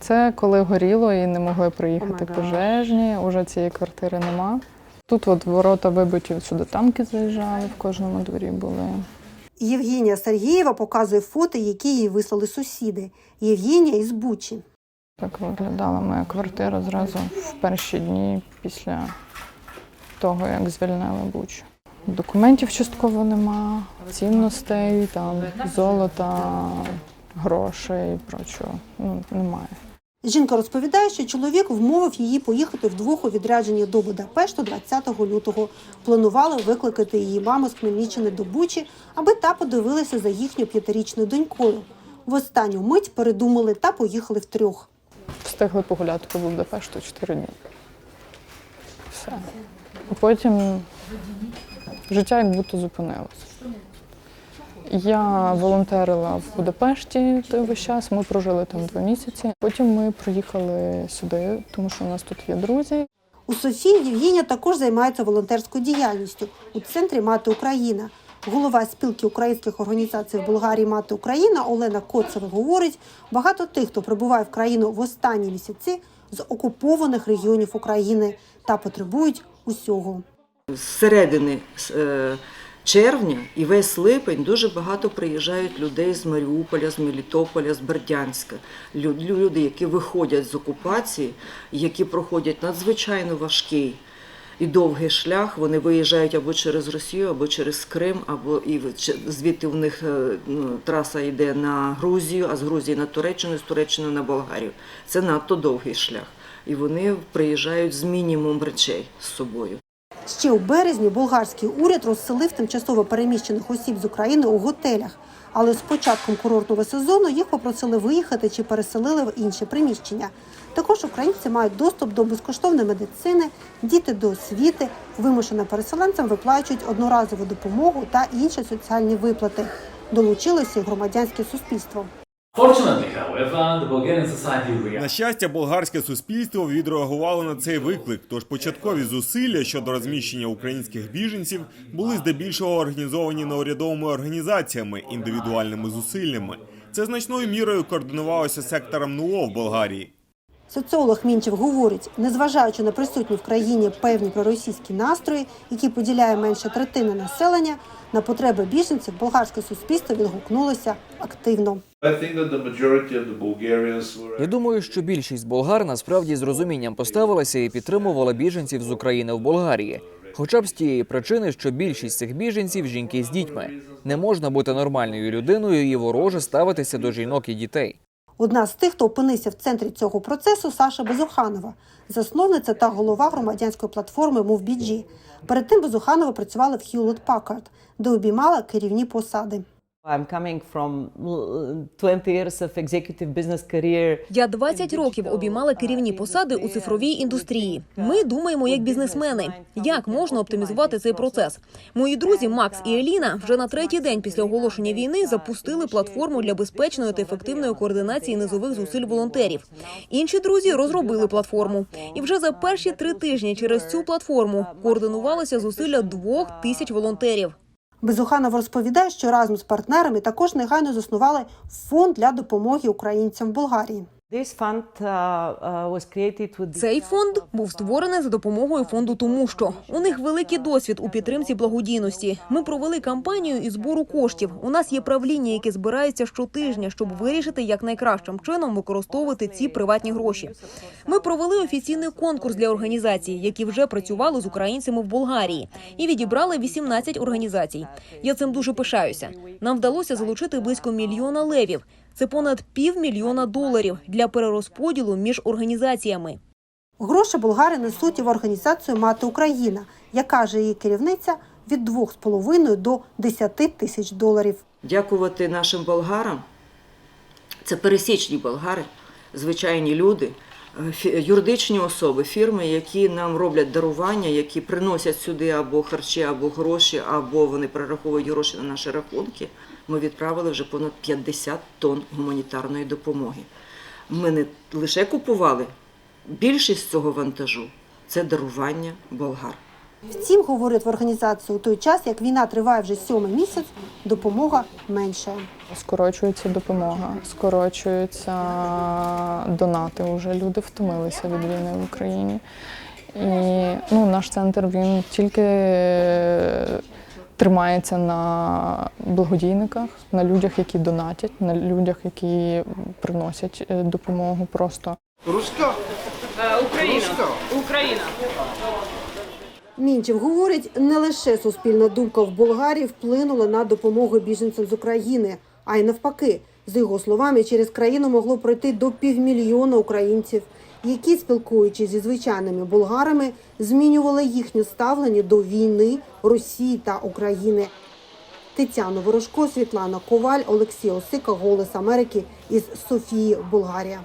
Це коли горіло і не могли приїхати Oh пожежні, уже цієї квартири нема. Тут от ворота вибиті, сюди танки заїжджали, в кожному дворі були. Євгенія Сергієва показує фото, які їй вислали сусіди. Євгенія із Бучі. Так виглядала моя квартира зразу в перші дні після того, як звільнили Бучу. Документів частково нема, цінностей, там золота, грошей і прочого. Ну, немає. Жінка розповідає, що чоловік вмовив її поїхати вдвох у відрядження до Будапешту 20 лютого. Планували викликати її маму з Хмельниччини до Бучі, аби та подивилася за їхньою п'ятирічною донькою. В останню мить передумали та поїхали втрьох. Встигли погуляти по Будапешту 4 дні. Все. А потім життя як будто зупинилося. Я волонтерила в Будапешті той весь час, ми прожили там два місяці. Потім ми приїхали сюди, тому що у нас тут є друзі. У Софії Євгенія також займається волонтерською діяльністю у центрі Мати Україна. Голова спілки українських організацій в Болгарії Мати Україна Олена Коцева говорить: багато тих, хто прибуває в країну в останні місяці з окупованих регіонів України та потребують усього. З середини е, червня і весь липень дуже багато приїжджають людей з Маріуполя, з Мелітополя, з Бердянська. Люди, які виходять з окупації, які проходять надзвичайно важкий і довгий шлях. Вони виїжджають або через Росію, або через Крим, або і звідти в них е, ну, траса йде на Грузію, а з Грузії на Туреччину, з Туреччини на Болгарію. Це надто довгий шлях. І вони приїжджають з мінімум речей з собою. Ще у березні болгарський уряд розселив тимчасово переміщених осіб з України у готелях. Але з початком курортного сезону їх попросили виїхати чи переселили в інші приміщення. Також українці мають доступ до безкоштовної медицини, діти до освіти. Вимушеним переселенцям виплачують одноразову допомогу та інші соціальні виплати. Долучилося і громадянське суспільство. На щастя, болгарське суспільство відреагувало на цей виклик. Тож початкові зусилля щодо розміщення українських біженців були здебільшого організовані неурядовими організаціями, індивідуальними зусиллями. Це значною мірою координувалося сектором НУО в Болгарії. Соціолог Мінчев говорить, незважаючи на присутні в країні певні проросійські настрої, які поділяє менше третини населення, на потреби біженців болгарське суспільство відгукнулося активно. Я думаю, що більшість болгар насправді з розумінням поставилася і підтримувала біженців з України в Болгарії. Хоча б з тієї причини, що більшість цих біженців жінки з дітьми. Не можна бути нормальною людиною і вороже ставитися до жінок і дітей. Одна з тих, хто опинився в центрі цього процесу, Саша Безуханова, засновниця та голова громадянської платформи MoveBG. Перед тим Безуханова працювала в Hewlett Packard, де обіймала керівні посади. I'm coming from uh, 20 years of executive business career. Я 20 років обіймала керівні посади у цифровій індустрії. Ми думаємо як бізнесмени. Як можна оптимізувати цей процес? Мої друзі Макс і Еліна вже на третій день після оголошення війни запустили платформу для безпечної та ефективної координації низових зусиль волонтерів. Інші друзі розробили платформу, і вже за перші три тижні через цю платформу координувалися зусилля двох тисяч волонтерів. Безуханов розповідає, що разом з партнерами також негайно заснували фонд для допомоги українцям в Болгарії. Uh, uh, Цей фонд був створений за допомогою фонду, тому що у них великий досвід у підтримці благодійності. Ми провели кампанію із збору коштів. У нас є правління, яке збирається щотижня, щоб вирішити, як найкращим чином використовувати ці приватні гроші. Ми провели офіційний конкурс для організацій, які вже працювали з українцями в Болгарії, і відібрали 18 організацій. Я цим дуже пишаюся. Нам вдалося залучити близько мільйона левів. Це понад півмільйона доларів для перерозподілу між організаціями. Гроші болгари несуть і в організацію Мати Україна, яка каже її керівниця від 2,5 до 10 тисяч доларів. Дякувати нашим болгарам. Це пересічні болгари, звичайні люди, юридичні особи, фірми, які нам роблять дарування, які приносять сюди або харчі, або гроші, або вони перераховують гроші на наші рахунки. Ми відправили вже понад 50 тонн гуманітарної допомоги. Ми не лише купували, більшість цього вантажу це дарування болгар. Втім, говорить в організації у той час, як війна триває вже сьомий місяць, допомога менше. Скорочується допомога, скорочуються донати. Уже люди втомилися від війни в Україні. І ну, наш центр він тільки тримається на благодійниках, на людях, які донатять, на людях, які приносять е, допомогу просто. Мінчев говорить, не лише суспільна думка в Болгарії вплинула на допомогу біженцям з України, а й навпаки. З його словами, через країну могло пройти до півмільйона українців, які, спілкуючись зі звичайними болгарами, змінювали їхнє ставлення до війни Росії та України. Тетяна Ворожко, Світлана Коваль, Олексій Осика, Голос Америки із Софії, Болгарія.